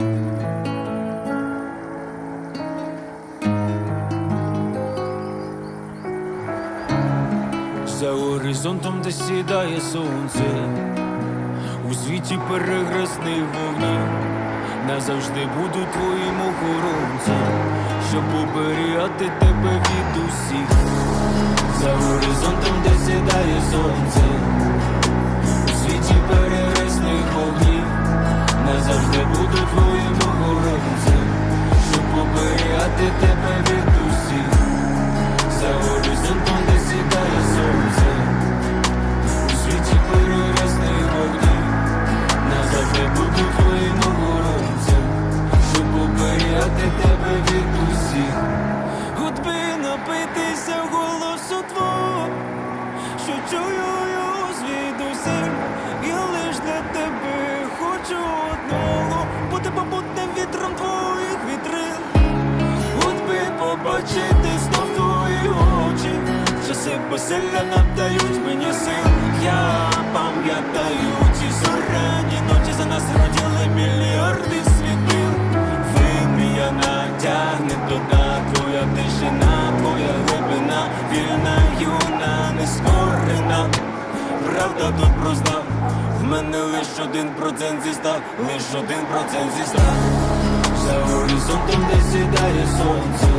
За горизонтом, де сідає сонце, у світі перегресний вогнів назавжди буду твоїм охоронцем, щоб оберігати тебе від усіх, за горизонтом, де сідає сонце, чую його звідусіль, і лиш для тебе хочу одного, бути побутним вітром твоїх вітрин, От би побачити знов твої очі, часи безсилля надають мені сил. Я Правда тут проста, в мене лиш один процент зі ста, лиш один процент зі ста. За горизонтом, де сідає сонце,